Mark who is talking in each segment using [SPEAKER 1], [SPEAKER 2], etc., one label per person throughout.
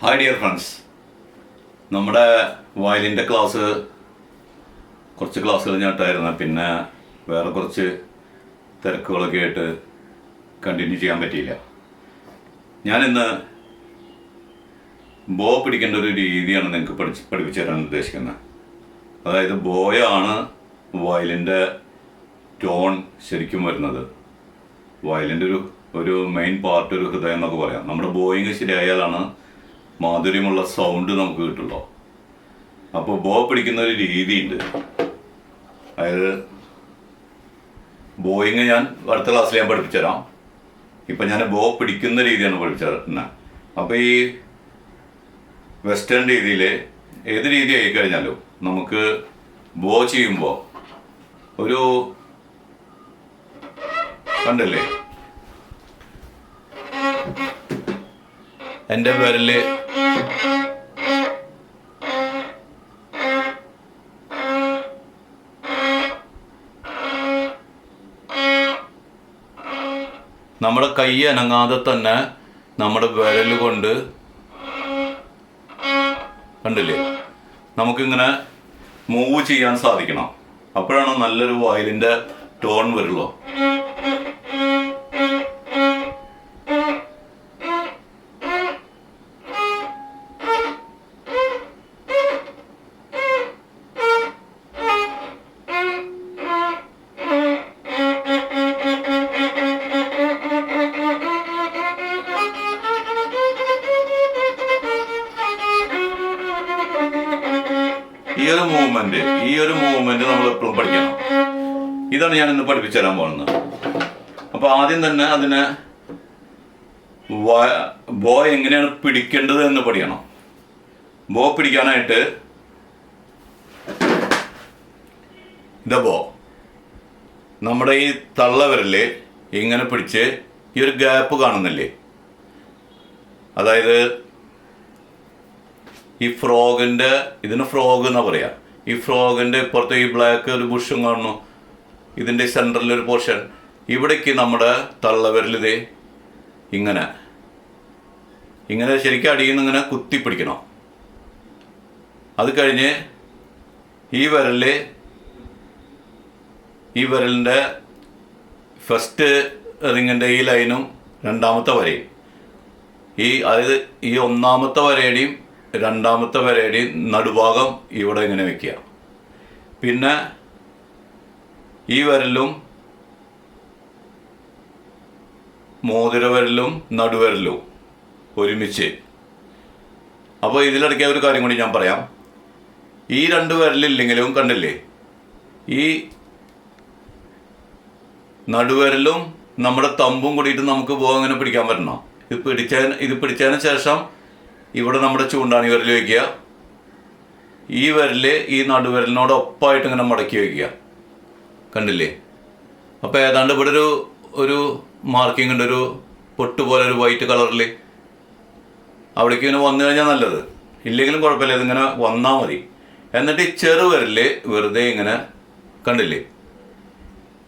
[SPEAKER 1] Hi dear friends നമ്മുടെ വയലിന്റെ class കുറച്ച് ക്ലാസ്സുകൾ ഞാട്ടായിരുന്നു പിന്നെ വേറെ കുറച്ച് തിരക്കുകളൊക്കെ ആയിട്ട് കണ്ടിന്യൂ ചെയ്യാൻ പറ്റിയില്ല. ഞാനിന്ന് ബോ പിടിക്കേണ്ട ഒരു രീതിയാണ് നിങ്ങൾക്ക് പഠിച്ച് പഠിപ്പിച്ചു തരാൻ ഉദ്ദേശിക്കുന്നത്. അതായത് ബോയാണ് വയലിന്റെ ടോൺ ശരിക്കും വരുന്നത്. വയലിന്റെ ഒരു ഒരു മെയിൻ പാർട്ട് ഒരു ഹൃദയം എന്നൊക്കെ പറയാം. നമ്മുടെ ബോയിങ് ശരിയായാലാണ് മാധുര്യമുള്ള സൗണ്ട് നമുക്ക് കിട്ടുള്ളൂ അപ്പോൾ ബോ പിടിക്കുന്ന ഒരു രീതിയുണ്ട്. അതായത് ബോയിങ് ഞാൻ അടുത്ത ക്ലാസ്സിൽ ഞാൻ പഠിപ്പിച്ചു തരാം ഇപ്പം ഞാൻ ബോ പിടിക്കുന്ന രീതിയാണ് പഠിപ്പിച്ചു തരുന്നത് അപ്പോൾ ഈ വെസ്റ്റേൺ രീതിയിൽ ഏത് രീതി ആയി കഴിഞ്ഞാലും നമുക്ക് ബോ ചെയ്യുമ്പോൾ ഒരു കണ്ടല്ലേ? എന്റെ വിരൽ. നമ്മുടെ കൈ അനങ്ങാതെ തന്നെ നമ്മുടെ വിരൽ കൊണ്ട് കണ്ടില്ലേ? നമുക്കിങ്ങനെ മൂവ് ചെയ്യാൻ സാധിക്കണം. അപ്പോഴാണ് നല്ലൊരു വയലിന്റെ ടോൺ വരുള്ളൂ. ഈ ഒരു മൂവ്മെന്റ് ഈ ഒരു മൂവ്മെന്റ് നമ്മൾ എപ്പോഴും പഠിക്കണം. ഇതാണ് ഞാൻ ഇന്ന് പഠിപ്പിച്ചു തരാൻ പോകുന്നത്. അപ്പൊ ആദ്യം തന്നെ അതിനെ ബോ എങ്ങനെയാണ് പിടിക്കേണ്ടത് എന്ന് പഠിക്കണം. ബോ പിടിക്കാനായിട്ട് ദ ബോ. നമ്മുടെ ഈ തള്ളവരൽ ഇങ്ങനെ പിടിച്ച് ഈ ഒരു ഗ്യാപ്പ് കാണുന്നില്ലേ? അതായത് ഈ ഫ്രോഗിന്റെ ഇതിന് ഫ്രോഗ് എന്നാ പറയാ? ഈ ഫ്രോഗിന്റെ ഇപ്പുറത്ത് ഈ ബ്ലാക്ക് ഒരു ബുഷും കാണുന്നു. ഇതിന്റെ സെൻട്രലിൽ ഒരു പോർഷൻ ഇവിടേക്ക് നമ്മുടെ തള്ളവിരലിത് ഇങ്ങനെ. ഇങ്ങനെ ശരിക്കും അടിയിൽ നിന്ന് ഇങ്ങനെ കുത്തി പിടിക്കണം അത് കഴിഞ്ഞ് ഈ വിരലിൽ ഈ വിരലിന്റെ ഫസ്റ്റ് റിങ്ങിന്റെ ഈ ലൈനും രണ്ടാമത്തെ വരയും. ഈ അതായത് ഈ ഒന്നാമത്തെ വരയുടെയും രണ്ടാമത്തെ വരയുടെ നടുഭാഗം ഇവിടെ ഇങ്ങനെ വെക്കുക. പിന്നെ ഈ വരലും മോതിരവരലും നടുവരലും ഒരുമിച്ച്. അപ്പോൾ ഇതിലിടയ്ക്ക് ഒരു കാര്യം കൂടി ഞാൻ പറയാം. ഈ രണ്ട് വിരലില്ലെങ്കിലും കണ്ടില്ലേ? ഈ നടുവരലും നമ്മുടെ തമ്പും കൂടിയിട്ട് നമുക്ക് ബോ അങ്ങനെ പിടിക്കാൻ പറ്റണം? ഇത് പിടിച്ചതിന് ഇത് പിടിച്ചതിന് ശേഷം ഇവിടെ നമ്മുടെ ചൂണ്ടാണി വിരൽ വയ്ക്കുക. ഈ വിരൽ ഈ നടുവിരലിനോട് ഒപ്പമായിട്ട് ഇങ്ങനെ മടക്കി വയ്ക്കുക. കണ്ടില്ലേ? അപ്പോൾ ഏതാണ്ട് ഇവിടെ ഒരു ഒരു മാർക്കിംഗ് ഉണ്ട്. ഒരു പൊട്ട് പോലെ ഒരു വൈറ്റ് കളറിൽ അവിടേക്ക് ഇങ്ങനെ വന്നു കഴിഞ്ഞാൽ നല്ലത്. ഇല്ലെങ്കിലും കുഴപ്പമില്ല. ഇതിങ്ങനെ വന്നാൽ മതി. എന്നിട്ട് ഈ ചെറുവിരൽ വെറുതെ ഇങ്ങനെ കണ്ടില്ലേ?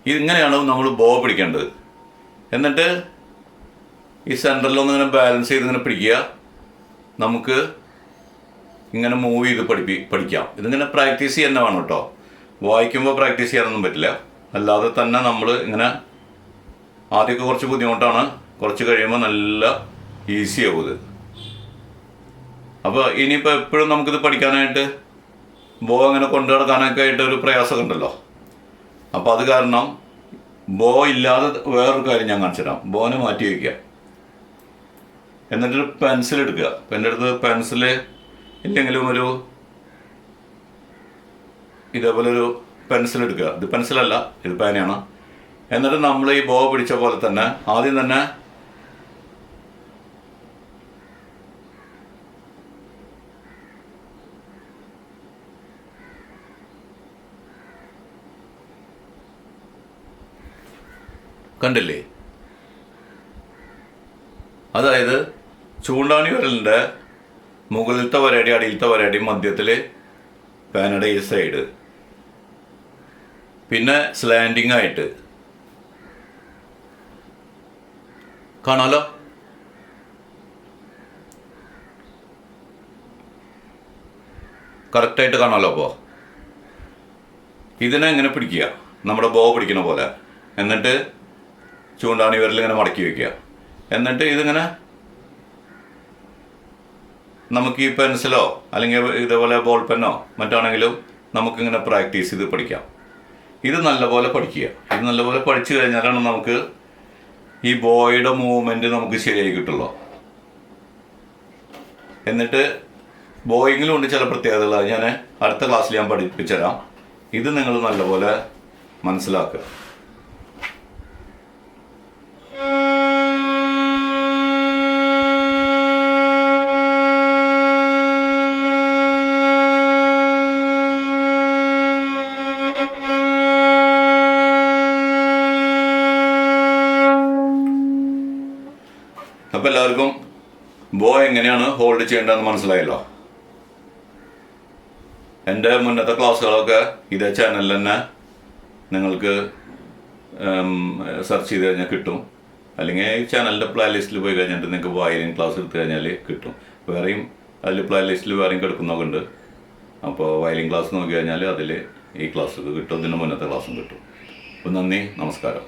[SPEAKER 1] ഇങ്ങനെയാണ് നമ്മൾ ബോ പിടിക്കേണ്ടത്. എന്നിട്ട് ഈ സെന്ററിലൊന്നിങ്ങനെ ബാലൻസ് ചെയ്ത് ഇങ്ങനെ പിടിക്കുക. നമുക്ക് ഇങ്ങനെ മൂവ് ചെയ്ത് പഠിപ്പി പഠിക്കാം. ഇതിങ്ങനെ പ്രാക്ടീസ് ചെയ്യുന്ന വേണം കേട്ടോ. വായിക്കുമ്പോൾ പ്രാക്ടീസ് ചെയ്യാനൊന്നും പറ്റില്ല. അല്ലാതെ തന്നെ നമ്മൾ ഇങ്ങനെ ആദ്യമൊക്കെ കുറച്ച് ബുദ്ധിമുട്ടാണ്. കുറച്ച് കഴിയുമ്പോൾ നല്ല ഈസി ആവും ഇത്. അപ്പോൾ ഇനിയിപ്പോൾ എപ്പോഴും നമുക്കിത് പഠിക്കാനായിട്ട് ബോ അങ്ങനെ കൊണ്ടു നടക്കാനൊക്കെ ആയിട്ട് ഒരു പ്രയാസമൊക്കെ ഉണ്ടല്ലോ. അപ്പോൾ അത് കാരണം ബോ ഇല്ലാതെ വേറൊരു കാര്യം ഞാൻ കാണിച്ചു തരാം ബോനെ മാറ്റി വയ്ക്കുക എന്നിട്ടൊരു പെൻസിൽ എടുക്കുക. എന്റെ അടുത്ത് പെൻസിൽ ഇല്ലെങ്കിലും ഒരു ഇതേപോലെ ഒരു പെൻസിൽ എടുക്കുക. ഇത് പെൻസിലല്ല ഇത് പേനയാണ്. എന്നിട്ട് നമ്മൾ ഈ ബോ പിടിച്ച പോലെ തന്നെ ആദ്യം തന്നെ കണ്ടില്ലേ? അതായത് ചൂണ്ടാണി വിരലിന്റെ മുകളിലത്തെ വരടി അടിയിലത്തെ വരടി മധ്യത്തിൽ പാനയുടെ സൈഡ് പിന്നെ സ്ലാൻഡിങ് ആയിട്ട്. കാണാലോ? കറക്റ്റായിട്ട് കാണാലോ അപ്പോൾ ഇതിനെ എങ്ങനെ പിടിക്കുക? നമ്മുടെ ബോ പിടിക്കുന്ന പോലെ. എന്നിട്ട് ചൂണ്ടാണി വരലിങ്ങനെ മടക്കി വയ്ക്കുക എന്നിട്ട് ഇതിങ്ങനെ നമുക്ക് ഈ പെൻസിലോ അല്ലെങ്കിൽ ഇതേപോലെ ബോൾ പെന്നോ മറ്റാണെങ്കിലും നമുക്കിങ്ങനെ പ്രാക്ടീസ് ചെയ്ത് പഠിക്കാം. ഇത് നല്ലപോലെ പഠിക്കുക. ഇത് നല്ലപോലെ പഠിച്ചു കഴിഞ്ഞാലാണ് നമുക്ക് ഈ ബോയുടെ മൂവ്മെന്റ് നമുക്ക് ശരിയായി കിട്ടുള്ളൂ. എന്നിട്ട് ബോയിങ്ങിലും ഉണ്ട് ചില പ്രത്യേകതകൾ. ഞാൻ അടുത്ത ക്ലാസ്സിൽ ഞാൻ പഠിപ്പിച്ചുതരാം. ഇത് നിങ്ങൾ നല്ലപോലെ മനസ്സിലാക്കുക. അപ്പോൾ എല്ലാവർക്കും ബോ എങ്ങനെയാണ് ഹോൾഡ് ചെയ്യേണ്ടതെന്ന് മനസ്സിലായല്ലോ? എന്റെ മുന്നത്തെ ക്ലാസ്സുകളൊക്കെ ഇതേ ചാനലിൽ തന്നെ നിങ്ങൾക്ക് സെർച്ച് ചെയ്ത് കഴിഞ്ഞാൽ കിട്ടും. അല്ലെങ്കിൽ ഈ ചാനലിന്റെ പ്ലേ ലിസ്റ്റിൽ പോയി കഴിഞ്ഞിട്ട് നിങ്ങൾക്ക് വയലിൻ ക്ലാസ് എടുത്തു കഴിഞ്ഞാൽ കിട്ടും. വേറെയും അതിൽ പ്ലേ ലിസ്റ്റിൽ വേറെയും കിടക്കുന്നൊക്കെ ഉണ്ട് അപ്പോൾ വയലിൻ ക്ലാസ് നോക്കി കഴിഞ്ഞാൽ അതിൽ ഈ ക്ലാസ് കിട്ടും ഇതിന് മുന്നത്തെ ക്ലാസ്സും കിട്ടും. അപ്പോൾ നന്ദി നമസ്കാരം.